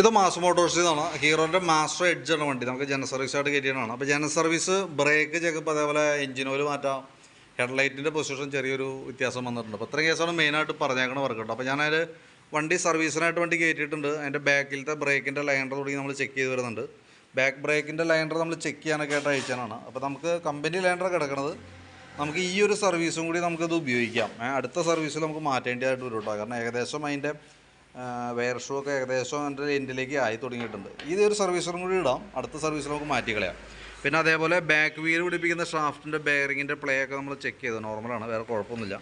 ഇത് മാസ് മോട്ടോഴ്സിൽ നിന്നാണ് ഹീറോന്റെ master edge ആണ് വണ്ടി. നമുക്ക് ജനറൽ സർവീസ് ആയിട്ട് കയറ്റിയതാണ് അപ്പോൾ ജനറൽ സർവീസ് ബ്രേക്ക് ചെക്കപ്പ് അതേപോലെ എഞ്ചിൻ ഓയിൽ മാറ്റാം. ഹെഡ്ലൈറ്റിന്റെ പൊസിഷൻ ചെറിയൊരു വ്യത്യാസം വന്നിട്ടുണ്ട്. അപ്പോൾ ഇത്രയും കേസാണ് മെയിനായിട്ട് പറഞ്ഞേക്കണ വർക്ക് കേട്ടോ. അപ്പോൾ ഞാനതിൽ വണ്ടി സർവീസിനായിട്ട് വണ്ടി കയറ്റിയിട്ടുണ്ട്. അതിന്റെ ബാക്കിലത്തെ ബ്രേക്കിന്റെ ലൈനർ തുടങ്ങി നമ്മൾ ചെക്ക് ചെയ്ത് വരുന്നുണ്ട്. ബാക്ക് ബ്രേക്കിന്റെ ലൈനർ നമ്മൾ ചെക്ക് ചെയ്യാനൊക്കെ ആയിട്ട് അയച്ചാണ് അപ്പോൾ നമുക്ക് കമ്പനി ലൈനർ കിടക്കുന്നത് നമുക്ക് ഈ ഒരു സർവീസും കൂടി നമുക്കത് ഉപയോഗിക്കാം. അടുത്ത സർവീസിൽ നമുക്ക് മാറ്റേണ്ടതായിട്ട് വരും കേട്ടോ. കാരണം ഏകദേശം അതിന്റെ വെയർ ഷൂ ഒക്കെ ഏകദേശം എന്റെ എൻഡിലേക്ക് ആയി തുടങ്ങിയിട്ടുണ്ട്. ഇത് ഒരു സർവീസറും കൂടി ഇടാം. അടുത്ത സർവീസിൽ നമുക്ക് മാറ്റി കളയാം. പിന്നെ അതേപോലെ ബാക്ക് വീൽ പിടിപ്പിക്കുന്ന ഷാഫ്റ്റിന്റെ ബെയറിങ്ങിന്റെ പ്ലേ ഒക്കെ നമ്മൾ ചെക്ക് ചെയ്തു. നോർമലാണ് വേറെ കുഴപ്പമൊന്നുമില്ല.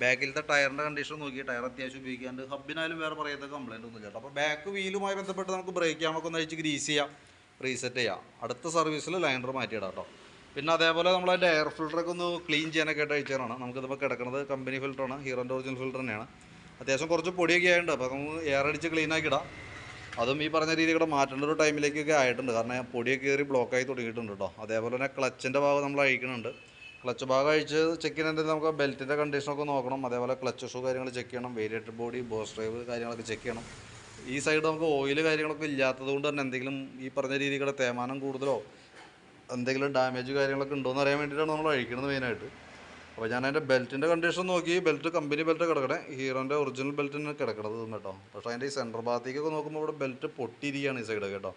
ബാക്കിലത്തെ ടയറിന്റെ കണ്ടീഷൻ നോക്കി. ടയർ അത്യാവശ്യം ഉപയോഗിക്കാണ്ട്. ഹബിനായാലും വേറെ പറയത്ത കംപ്ലൈന്റ് ഒന്നുമില്ല കേട്ടോ. അപ്പോൾ ബാക്ക് വീലുമായി ബന്ധപ്പെട്ട് നമുക്ക് ബ്രേക്ക് ക്യാമൊക്കെ ഒന്ന് അഴിച്ച് ഗ്രീസ് ചെയ്യാം. റീസെറ്റ് ചെയ്യാം. അടുത്ത സർവീസിൽ ലൈനർ മാറ്റിയിടാം കേട്ടോ. പിന്നെ അതേപോലെ നമ്മൾ അതിന്റെ എയർ ഫിൽറ്ററൊക്കെ ഒന്ന് ക്ലീൻ ചെയ്യാനൊക്കെ ആയിട്ട് അയച്ചാണ് നമുക്കിതിപ്പോൾ കിടക്കുന്നത് കമ്പനി ഫിൽറ്ററാണ് ഹീറോന്റെ ഒറിജിനൽ ഫിൽറ്റർ തന്നെയാണ്. അത്യാവശ്യം കുറച്ച് പൊടിയൊക്കെ ആയിട്ടുണ്ട്. അപ്പോൾ നമുക്ക് എയർ അടിച്ച് ക്ലീൻ ആക്കിയിടാം അതും ഈ പറഞ്ഞ രീതിയിൽ കൂടെ മാറ്റേണ്ട ഒരു ടൈമിലേക്കൊക്കെ ആയിട്ടുണ്ട്. കാരണം പൊടിയൊക്കെ കയറി ബ്ലോക്കായി തുടങ്ങിയിട്ടുണ്ട് കേട്ടോ അതേപോലെ തന്നെ ക്ലച്ചിന്റെ ഭാഗം നമ്മൾ അഴിക്കുന്നുണ്ട്. ക്ലച്ച് ഭാഗം അഴിച്ച് ചെക്ക് ചെയ്യണമെങ്കിൽ നമുക്ക് ബെൽറ്റിന്റെ കണ്ടീഷനൊക്കെ നോക്കണം. അതേപോലെ ക്ലച്ച് ഷൂ കാര്യങ്ങൾ ചെക്ക് ചെയ്യണം. വേരിയേറ്റർ ബോഡി ബോസ് ഡ്രൈവ് കാര്യങ്ങളൊക്കെ ചെക്ക് ചെയ്യണം. ഈ സൈഡ് നമുക്ക് ഓയിൽ കാര്യങ്ങളൊക്കെ ഇല്ലാത്തത് കൊണ്ട് തന്നെ എന്തെങ്കിലും ഈ പറഞ്ഞ രീതിയിലൂടെ തേമാനം കൂടുതലോ എന്തെങ്കിലും ഡാമേജ് കാര്യങ്ങളൊക്കെ ഉണ്ടോ എന്ന് അറിയാൻ വേണ്ടിയിട്ടാണ് നമ്മൾ അഴിക്കുന്നത് മെയിനായിട്ട് അപ്പോൾ ഞാൻ അതിന്റെ ബെൽറ്റിന്റെ കണ്ടീഷൻ നോക്കി. ബെൽറ്റ് കമ്പനി ബെൽറ്റ് കിടക്കണേ. ഹീറോന്റെ ഒറിജിനൽ ബെൽറ്റിന് കിടക്കണത് കേട്ടോ. പക്ഷേ അതിന്റെ ഈ സെന്റർ ഭാഗത്തേക്കൊക്കെ നോക്കുമ്പോൾ ഇവിടെ ബെൽറ്റ് പൊട്ടിയിരിക്കുകയാണ് ഈ സൈഡ് കേട്ടോ.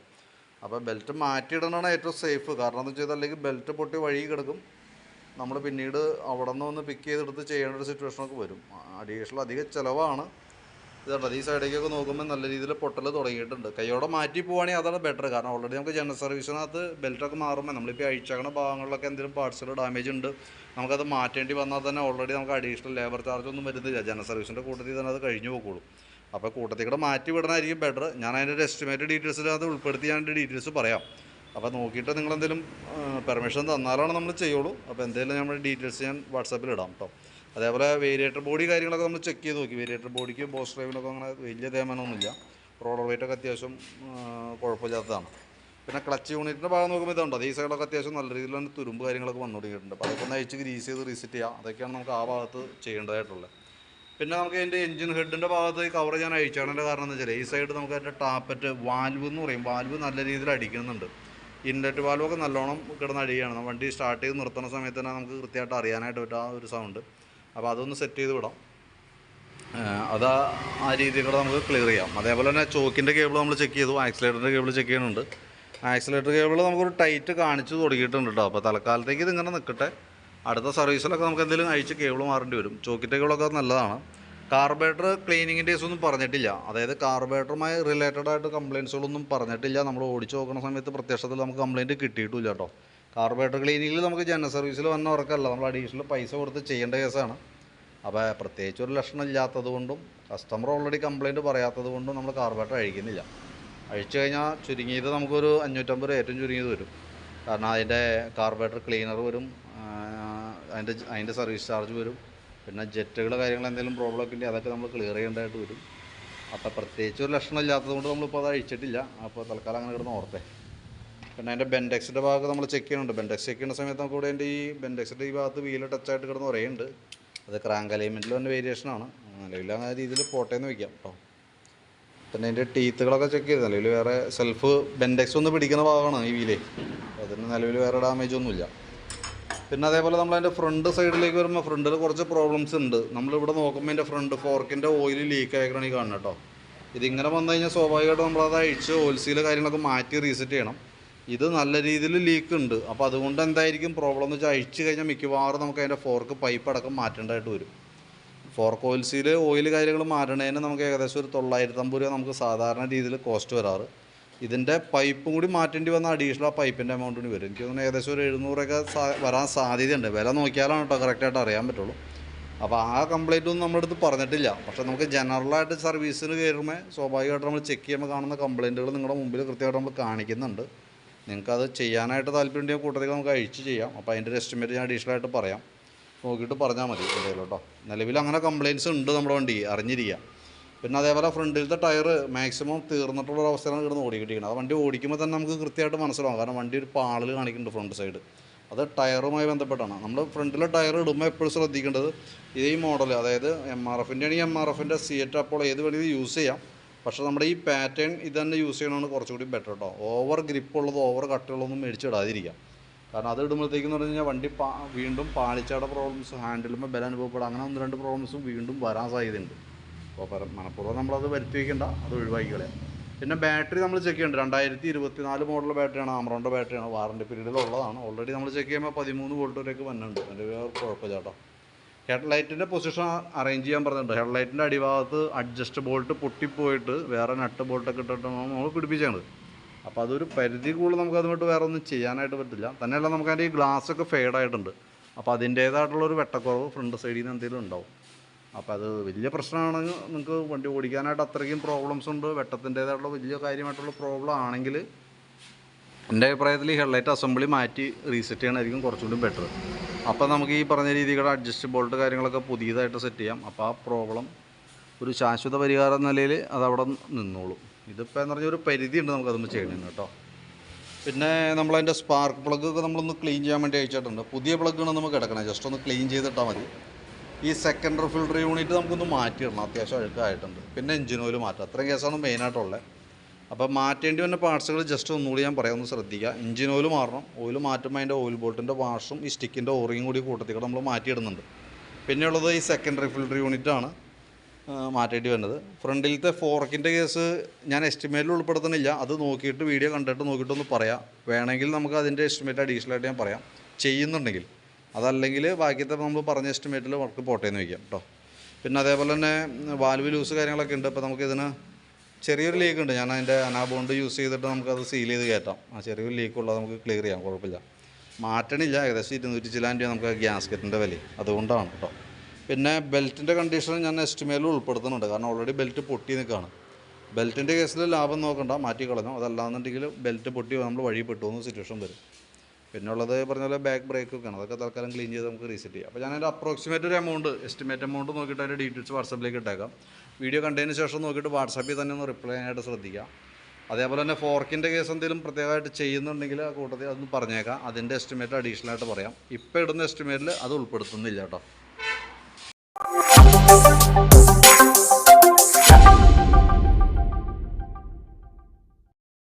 അപ്പോൾ ബെൽറ്റ് മാറ്റിയിടണമാണ് ഏറ്റവും സേഫ് കാരണം എന്ന് വെച്ചാൽ അല്ലെങ്കിൽ ബെൽറ്റ് പൊട്ടി വഴി കിടക്കും. നമ്മൾ പിന്നീട് അവിടെ നിന്ന് ഒന്ന് പിക്ക് ചെയ്തെടുത്ത് ചെയ്യേണ്ട ഒരു സിറ്റുവേഷനൊക്കെ വരും. അഡീഷണൽ അധിക ചിലവാണ്. ഇതുണ്ട് ഈ സൈഡേക്കൊക്കെ നോക്കുമ്പോൾ നല്ല രീതിയിൽ പൊട്ടൽ തുടങ്ങിയിട്ടുണ്ട്. കൈയോടെ മാറ്റി പോവുകയാണെങ്കിൽ അതാണ് ബെറ്റർ കാരണം ഓൾറെഡി നമുക്ക് ജനറൽ സർവീസിനകത്ത് ബെൽറ്റൊക്കെ മാറുമ്പോൾ നമ്മളിപ്പോൾ അഴിച്ചേക്കണ ഭാഗങ്ങളിലൊക്കെ എന്തെങ്കിലും പാർട്സുകൾ ഡാമേജ് ഉണ്ട് നമുക്കത് മാറ്റേണ്ടി വന്നാൽ തന്നെ ഓൾറെഡി നമുക്ക് അഡീഷണൽ ലേബർ ചാർജ് ഒന്നും വരുന്നില്ല. ജനറൽ സർവീസിന്റെ കൂട്ടത്തിൽ തന്നെ അത് കഴിഞ്ഞു പോകുള്ളൂ അപ്പോൾ കൂട്ടത്തിൽ കൂടെ മാറ്റി വിടണമായിരിക്കും ബെറ്റർ ഞാൻ അതിന്റെ ഒരു എസ്റ്റിമേറ്റ് ഡീറ്റെയിൽസിൽ അത് ഉൾപ്പെടുത്തി ഞാൻ ഡീറ്റെയിൽസ് പറയാം. അപ്പോൾ നോക്കിയിട്ട് നിങ്ങളെന്തെങ്കിലും പെർമിഷൻ തന്നാലാണ് നമ്മൾ ചെയ്യുള്ളൂ. അപ്പോൾ എന്തെങ്കിലും നമ്മുടെ ഡീറ്റെയിൽസ് ഞാൻ വാട്സാപ്പിൽ ഇടാം കേട്ടോ അതേപോലെ വേരിയേറ്റർ ബോഡി കാര്യങ്ങളൊക്കെ നമ്മൾ ചെക്ക് ചെയ്ത് നോക്കി. വേരിയേറ്റർ ബോഡിക്ക് ബോസ് ഡ്രൈവിനൊക്കെ അങ്ങനെ വലിയ തേമാനമൊന്നുമില്ല റോളർ വെയിറ്റൊക്കെ അത്യാവശ്യം കുഴപ്പമില്ലാത്തതാണ്. പിന്നെ ക്ലച്ച് യൂണിറ്റിന്റെ ഭാഗം നോക്കുമ്പോൾ ഇതുണ്ട്? ഈ സൈഡൊക്കെ അത്യാവശ്യം നല്ല തന്നെ തുരുമ്പ് കാര്യങ്ങളൊക്കെ വന്നു തുടങ്ങിയിട്ടുണ്ട്. അപ്പോൾ അതൊക്കെ ഒന്ന് അഴിച്ച് ഗ്രീസ് ചെയ്ത് റീസെറ്റ് ചെയ്യാം. അതൊക്കെയാണ് നമുക്ക് ആ ഭാഗത്ത് ചെയ്യേണ്ടതായിട്ടുള്ളത്. പിന്നെ നമുക്ക് അതിന്റെ എഞ്ചിൻ ഹെഡിന്റെ ഭാഗത്ത് കവർ ഞാൻ അഴിച്ചാണതിന്റെ കാരണം എന്ന് വെച്ചാൽ ഈ സൈഡ് നമുക്ക് അതിന്റെ ടാപ്പറ്റ് വാൽവ് എന്ന് പറയും. വാൽവ് നല്ല രീതിയിൽ അടിക്കുന്നുണ്ട്. ഇൻലെറ്റ് വാൽവൊക്കെ നല്ലോണം കിടന്ന് അടിയാണ്. വണ്ടി സ്റ്റാർട്ട് ചെയ്ത് നിർത്തുന്ന സമയത്ത് തന്നെ നമുക്ക് കൃത്യമായിട്ട് അറിയാനായിട്ട് പറ്റും ആ ഒരു സൗണ്ട് അപ്പോൾ അതൊന്ന് സെറ്റ് ചെയ്ത് വിടാം. അത് ആ- ആ രീതിയിൽ കൂടെ നമുക്ക് ക്ലിയർ ചെയ്യാം. അതേപോലെ തന്നെ ചോക്കിന്റെ കേബിൾ നമ്മൾ ചെക്ക് ചെയ്തു. ആക്സിലേറ്ററിന്റെ കേബിൾ ചെക്ക് ചെയ്യുന്നുണ്ട്. ആക്സിലേറ്റർ കേബിൾ നമുക്കൊരു ടൈറ്റ് കാണിച്ചു തുടങ്ങിയിട്ടുണ്ട് കേട്ടോ അപ്പോൾ തൽക്കാലത്തേക്ക് ഇതിങ്ങനെ നിൽക്കട്ടെ. അടുത്ത സർവീസിലൊക്കെ നമുക്ക് എന്തെങ്കിലും അഴിച്ച് കേബിൾ മാറേണ്ടി വരും. ചോക്കിന്റെ കേബിളൊക്കെ നല്ലതാണ്. കാർബേറ്റർ ക്ലീനിങ്ങിന്റെ ഒന്നും പറഞ്ഞിട്ടില്ല. അതായത് കാർബേറ്ററുമായി റിലേറ്റഡ് ആയിട്ട് കംപ്ലയിൻസുകളൊന്നും പറഞ്ഞിട്ടില്ല. നമ്മൾ ഓടിച്ച് നോക്കുന്ന സമയത്ത് പ്രത്യക്ഷത്തിൽ നമുക്ക് കംപ്ലയിന്റ് കിട്ടിയിട്ടില്ല കേട്ടോ കാർബേറ്റർ ക്ലീനിങ്ങിൽ നമുക്ക് ജനറൽ സർവീസിൽ വന്ന ഉറക്കല്ല നമ്മൾ അഡീഷണൽ പൈസ കൊടുത്ത് ചെയ്യേണ്ട കേസാണ്. അപ്പോൾ പ്രത്യേകിച്ച് ഒരു ലക്ഷണം ഇല്ലാത്തത് കൊണ്ടും കസ്റ്റമർ ഓൾറെഡി കംപ്ലയിന്റ് പറയാത്തത് കൊണ്ടും നമ്മൾ കാർബറേറ്റർ അഴിക്കുന്നില്ല. അഴിച്ചു കഴിഞ്ഞാൽ ചുരുങ്ങിയത് നമുക്കൊരു അഞ്ഞൂറ്റമ്പത് രൂപ ഏറ്റവും ചുരുങ്ങിയത് വരും. കാരണം അതിന്റെ കാർബറേറ്റർ ക്ലീനർ വരും അതിന്റെ അതിന്റെ സർവീസ് ചാർജ് വരും. പിന്നെ ജെറ്റുകൾ കാര്യങ്ങൾ എന്തെങ്കിലും പ്രോബ്ലം ഒക്കെ ഉണ്ടെങ്കിൽ അതൊക്കെ നമ്മൾ ക്ലിയർ ചെയ്യേണ്ടതായിട്ട് വരും. അപ്പോൾ പ്രത്യേകിച്ച് ഒരു ലക്ഷണം ഇല്ലാത്തത് കൊണ്ട് നമ്മളിപ്പോൾ അത് അഴിച്ചിട്ടില്ല. അപ്പോൾ തൽക്കാലം അങ്ങനെ കിടന്ന് ഓർത്തേ. പിന്നെ അതിന്റെ ബെൻഡെക്സിന്റെ ഭാഗത്ത് നമ്മൾ ചെക്ക് ചെയ്യുന്നുണ്ട്. ബെൻഡെക്സ് ചെക്ക് ചെയ്യുന്ന സമയത്ത് നമുക്ക് ഇവിടെ എന്റെ ഈ ബെൻഡെക്സിന്റെ ഈ ഭാഗത്ത് വീൽ ടച്ചായിട്ട് കിടന്ന് ഉറയുണ്ട് അത് ക്രാങ്ക് അലൈൻമെന്റിൽ വന്ന വേരിയേഷനാണ് നിലവിൽ ആ രീതിയിൽ പോട്ടേന്ന് വയ്ക്കാം കേട്ടോ പിന്നെ അതിന്റെ ടീത്തുകളൊക്കെ ചെക്ക് ചെയ്ത്. നിലവിൽ വേറെ സെൽഫ് ബെൻഡെക്സ് ഒന്ന് പിടിക്കുന്ന ഭാഗമാണ് ഈ വീലേ അതിന് നിലവിൽ വേറെ ഡാമേജ് ഒന്നുമില്ല പിന്നെ അതേപോലെ നമ്മൾ അതിന്റെ ഫ്രണ്ട് സൈഡിലേക്ക് വരുമ്പോൾ ഫ്രണ്ടിൽ കുറച്ച് പ്രോബ്ലംസ് ഉണ്ട്. നമ്മളിവിടെ നോക്കുമ്പോൾ അതിന്റെ ഫ്രണ്ട് ഫോർക്കിന്റെ ഓയിൽ ലീക്ക് ആയിക്കണമെങ്കിൽ കാണുന്നത് കേട്ടോ ഇതിങ്ങനെ വന്നു കഴിഞ്ഞാൽ സ്വാഭാവികമായിട്ടും നമ്മളത് അഴിച്ച് ഓയിൽ കാര്യങ്ങളൊക്കെ മാറ്റി റീസെറ്റ് ചെയ്യണം. ഇത് നല്ല രീതിയിൽ ലീക്ക് ഉണ്ട്. അപ്പോൾ അതുകൊണ്ട് എന്തായിരിക്കും പ്രോബ്ലം എന്ന് വെച്ചാൽ അഴിച്ചു കഴിഞ്ഞാൽ മിക്കവാറും നമുക്ക് അതിന്റെ ഫോർക്ക് പൈപ്പ് അടക്കം മാറ്റേണ്ടതായിട്ട് വരും. ഫോർക്ക് ഓയിൽസിൽ ഓയിൽ കാര്യങ്ങൾ മാറ്റണതിന് നമുക്ക് ഏകദേശം ഒരു തൊള്ളായിരത്തമ്പത് രൂപ നമുക്ക് സാധാരണ രീതിയിൽ കോസ്റ്റ് വരാറ്. ഇതിന്റെ പൈപ്പും കൂടി മാറ്റേണ്ടി വന്ന അഡീഷണൽ ആ പൈപ്പിന്റെ എമൗണ്ട് കൂടി വരും. എനിക്ക് തോന്നുന്നു ഏകദേശം ഒരു എഴുന്നൂറൊക്കെ വരാൻ സാധ്യതയുണ്ട്. വില നോക്കിയാലാണ് കേട്ടോ കറക്റ്റായിട്ട് അറിയാൻ പറ്റുള്ളൂ. അപ്പോൾ ആ കംപ്ലൈന്റ് ഒന്നും നമ്മുടെ അടുത്ത് പറഞ്ഞിട്ടില്ല. പക്ഷെ നമുക്ക് ജനറലായിട്ട് സർവീസിന് കയറുമ്പോൾ സ്വാഭാവികമായിട്ട് നമ്മൾ ചെക്ക് ചെയ്യുമ്പോൾ കാണുന്ന കംപ്ലൈന്റുകൾ നിങ്ങളുടെ മുമ്പിൽ കൃത്യമായിട്ട് നമ്മൾ കാണിക്കുന്നുണ്ട്. നിങ്ങൾക്കത് ചെയ്യാനായിട്ട് താല്പര്യം ഉണ്ടെങ്കിൽ കൂട്ടത്തിൽ നമുക്ക് അഴിച്ച് ചെയ്യാം. അപ്പോൾ അതിന്റെ ഒരു എസ്റ്റിമേറ്റ് ഞാൻ അഡീഷണൽ ആയിട്ട് പറയാം. നോക്കിയിട്ട് പറഞ്ഞാൽ മതി എന്തെങ്കിലും കേട്ടോ. നിലവിൽ അങ്ങനെ കംപ്ലയിൻസ് ഉണ്ട് നമ്മുടെ വണ്ടി അറിഞ്ഞിരിക്കുക. പിന്നെ അതേപോലെ ഫ്രണ്ടിലത്തെ ടയർ മാക്സിമം തീർന്നിട്ടുള്ള ഒരു അവസ്ഥയിലാണ് കിടന്ന് ഓടിക്കിട്ടിരിക്കുന്നത് അത് വണ്ടി ഓടിക്കുമ്പോൾ തന്നെ നമുക്ക് കൃത്യമായിട്ട് മനസ്സിലാവും. കാരണം വണ്ടി ഒരു പാളിൽ കാണിക്കുന്നുണ്ട് ഫ്രണ്ട് സൈഡ് അത് ടയറുമായി ബന്ധപ്പെട്ടാണ്. നമ്മൾ ഫ്രണ്ടിലെ ടയർ ഇടുമ്പോൾ എപ്പോഴും ശ്രദ്ധിക്കേണ്ടത് ഇതേ മോഡൽ അതായത് എം ആർ എഫിന്റെ ആണെങ്കിൽ എം ആർ എഫിന്റെ സീറ്റ് അപ്പോൾ ഏത് വേണമെങ്കിലും യൂസ് ചെയ്യാം. പക്ഷേ നമ്മുടെ ഈ പാറ്റേൺ ഇത് തന്നെ യൂസ് ചെയ്യണമാണ് കുറച്ചുകൂടി ബെറ്റർ കേട്ടോ ഓവർ ഗ്രിപ്പ് ഉള്ളത് ഓവർ കട്ടുള്ളതൊന്നും മേടിച്ചിടാതിരിക്കാം. കാരണം അത് ഇടുമ്പോഴത്തേക്കെന്ന് പറഞ്ഞു കഴിഞ്ഞാൽ വണ്ടി പാ വീണ്ടും പാളിച്ചയുടെ പ്രോബ്ലംസ് ഹാൻഡിലുമ്പോൾ ബലം അനുഭവപ്പെടാം അങ്ങനെ ഒന്ന് രണ്ട് പ്രോബ്ലംസും വീണ്ടും വരാൻ സാധ്യതയുണ്ട്. അപ്പോൾ മനഃപൂർവം നമ്മളത് വരുത്തി വയ്ക്കേണ്ട അത് ഒഴിവാക്കി കളയാം. പിന്നെ ബാറ്ററി നമ്മൾ ചെക്ക് ചെയ്യേണ്ടത് രണ്ടായിരത്തി ഇരുപത്തി നാല് മോഡൽ ബാറ്ററിയാണ് ആമറോണിന്റെ ബാറ്ററിയാണ് വാറണ്ടി പീരീഡിലുള്ളതാണ് ഓൾറെഡി നമ്മൾ ചെക്ക് ചെയ്യുമ്പോൾ പതിമൂന്ന് വോൾട്ട് വരെയൊക്കെ വന്നിട്ടുണ്ട്. അതിന്റെ കുഴപ്പമില്ല കേട്ടോ ഹെഡ്ലൈറ്റിന്റെ പൊസിഷൻ അറേഞ്ച് ചെയ്യാൻ പറഞ്ഞിട്ടുണ്ട്. ഹെഡ്ലൈറ്റിന്റെ അടിഭാഗത്ത് അഡ്ജസ്റ്റ് ബോൾട്ട് പൊട്ടിപ്പോയിട്ട് വേറെ നട്ട് ബോൾട്ടൊക്കെ ഇട്ടിട്ടാണ് നമ്മൾ പിടിപ്പിച്ചത് അപ്പോൾ അതൊരു പരിധി കൂടുതൽ നമുക്ക് അതുമായിട്ട് വേറെ ഒന്നും ചെയ്യാനായിട്ട് പറ്റില്ല. തന്നെയല്ല നമുക്ക് അതിന്റെ ഈ ഗ്ലാസ്സൊക്കെ ഫെയ്ഡായിട്ടുണ്ട് അപ്പോൾ അതിന്റേതായിട്ടുള്ള ഒരു വെട്ടക്കുറവ് ഫ്രണ്ട് സൈഡിൽ നിന്ന് എന്തെങ്കിലും ഉണ്ടാവും. അപ്പോൾ അത് വലിയ പ്രശ്നമാണെങ്കിൽ നിങ്ങൾക്ക് വണ്ടി ഓടിക്കാനായിട്ട് അത്രയ്ക്കും പ്രോബ്ലംസ് ഉണ്ട്. വെട്ടത്തിന്റേതായിട്ടുള്ള വലിയ കാര്യമായിട്ടുള്ള പ്രോബ്ലം ആണെങ്കിൽ എന്റെ അഭിപ്രായത്തിൽ ഈ ഹെഡ്ലൈറ്റ് അസംബ്ലി മാറ്റി റീസെറ്റ് ചെയ്യണമായിരിക്കും കുറച്ചുകൂടി ബെറ്റർ അപ്പോൾ നമുക്ക് ഈ പറഞ്ഞ രീതികളുടെ അഡ്ജസ്റ്റ് ബോൾട്ട് കാര്യങ്ങളൊക്കെ പുതിയതായിട്ട് സെറ്റ് ചെയ്യാം. അപ്പോൾ ആ പ്രോബ്ലം ഒരു ശാശ്വത പരിഹാരം നിലയിൽ അതവിടെ നിന്നോളും. ഇതിപ്പോൾ എന്ന് പറഞ്ഞാൽ ഒരു പരിധിയുണ്ട് നമുക്ക് അതൊന്ന് ചെയ്യണമെന്ന് കേട്ടോ. പിന്നെ നമ്മളതിന്റെ സ്പാർക്ക് പ്ലഗ് ഒക്കെ നമ്മളൊന്ന് ക്ലീൻ ചെയ്യാൻ വേണ്ടി അയച്ചിട്ടുണ്ട്. പുതിയ പ്ലഗാണ് നമുക്ക് കിടക്കണേ ജസ്റ്റ് ഒന്ന് ക്ലീൻ ചെയ്തിട്ടാൽ മതി. ഈ സെക്കൻഡറി ഫിൽട്ടർ യൂണിറ്റ് നമുക്കൊന്ന് മാറ്റിയിടണം. അത്യാവശ്യം അഴുക്കായിട്ടുണ്ട്. പിന്നെ എഞ്ചിൻ ഓയിൽ മാറ്റാം. അത്രയും കേസാണ് മെയിനായിട്ടുള്ളത് അപ്പോൾ മാറ്റേണ്ടി വന്ന പാർട്സുകൾ ജസ്റ്റ് ഒന്നുകൂടി ഞാൻ പറയാം ഒന്ന് ശ്രദ്ധിക്കുക. എഞ്ചിൻ ഓയിൽ മാറണം. ഓയിൽ മാറ്റുമ്പോൾ അതിന്റെ ഓയിൽ ബോൾട്ടിന്റെ വാഷും ഈ സ്റ്റിക്കിന്റെ ഓറിയും കൂടി കൂട്ടത്തിൽ നമ്മൾ മാറ്റിയിടുന്നുണ്ട്. പിന്നെയുള്ളത് ഈ സെക്കൻഡറി ഫിൽട്ടർ യൂണിറ്റാണ് മാറ്റേണ്ടി വന്നത് ഫ്രണ്ടിലത്തെ ഫോർക്കിന്റെ കേസ് ഞാൻ എസ്റ്റിമേറ്റിൽ ഉൾപ്പെടുത്തുന്നില്ല. അത് നോക്കിയിട്ട് വീഡിയോ കണ്ടിട്ട് നോക്കിയിട്ടൊന്ന് പറയാം. വേണമെങ്കിൽ നമുക്ക് അതിന്റെ എസ്റ്റിമേറ്റ് അഡീഷണൽ ആയിട്ട് ഞാൻ പറയാം. ചെയ്യുന്നുണ്ടെങ്കിൽ. അതല്ലെങ്കിൽ ബാക്കിയത്തെ നമ്മൾ പറഞ്ഞ എസ്റ്റിമേറ്റിൽ വർക്ക് പോട്ടേന്ന് വയ്ക്കാം കേട്ടോ പിന്നെ അതേപോലെ തന്നെ വാൽവ് ലൂസ് കാര്യങ്ങളൊക്കെ ഉണ്ട്. അപ്പോൾ നമുക്കിതിന് ചെറിയൊരു ലീക്ക് ഉണ്ട്. ഞാൻ അതിന്റെ അനാബോണ്ട് യൂസ് ചെയ്തിട്ട് നമുക്കത് സീൽ ചെയ്ത് കയറ്റാം. ആ ചെറിയൊരു ലീക്ക് ഉള്ളത് നമുക്ക് ക്ലിയർ ചെയ്യാം. കുഴപ്പമില്ല. മാറ്റണില്ല. ഏകദേശം ഇരുന്നൂറ്റി ചിലാൻ രൂപ നമുക്ക് ഗ്യാസ്കറ്റിന്റെ വില അതുകൊണ്ടാണ് കേട്ടോ പിന്നെ ബെൽറ്റിന്റെ കണ്ടീഷൻ ഞാൻ എസ്റ്റിമേറ്റിൽ ഉൾപ്പെടുത്തുന്നുണ്ട്. കാരണം ഓൾറെഡി ബെൽറ്റ് പൊട്ടി നിൽക്കുകയാണ്. ബെൽറ്റിന്റെ കേസിൽ ലാഭം നോക്കണ്ട. മാറ്റി കളഞ്ഞു? അതല്ലാന്നുണ്ടെങ്കിൽ ബെൽറ്റ് പൊട്ടി നമ്മൾ വഴി പെട്ടുപോകുന്ന സിറ്റുവേഷൻ വരും. പിന്നെ ഉള്ളത് പറഞ്ഞ പോലെ ബാക്ക് ബ്രേക്ക് ഒക്കെയാണ് അതൊക്കെ തൽക്കാലം ക്ലീൻ ചെയ്ത് നമുക്ക് റീസെറ്റ് ചെയ്യാം. അപ്പോൾ ഞാൻ അതിന്റെ അപ്രോക്സിമേറ്റ് ഒരു എമൗണ്ട് എസ്റ്റിമേറ്റ് എമൗണ്ട് നോക്കിയിട്ട് അതിന്റെ ഡീറ്റെയിൽസ് വാട്സപ്പിലേക്ക് ഇട്ടേക്കാം. വീഡിയോ കണ്ടതിന് ശേഷം നോക്കിയിട്ട് വാട്സാപ്പിൽ തന്നെ ഒന്ന് റിപ്ലൈ ചെയ്യാനായിട്ട് ശ്രദ്ധിക്കാം. അതേപോലെ തന്നെ ഫോർക്കിന്റെ കേസ് എന്തെങ്കിലും പ്രത്യേകമായിട്ട് ചെയ്യുന്നുണ്ടെങ്കിൽ ആ കൂട്ടത്തിൽ അതൊന്ന് പറഞ്ഞേക്കാം. അതിന്റെ എസ്റ്റിമേറ്റ് അഡീഷണൽ ആയിട്ട് പറയാം. ഇപ്പോൾ ഇടുന്ന എസ്റ്റിമേറ്റിൽ അത് ഉൾപ്പെടുത്തുന്നില്ല കേട്ടോ.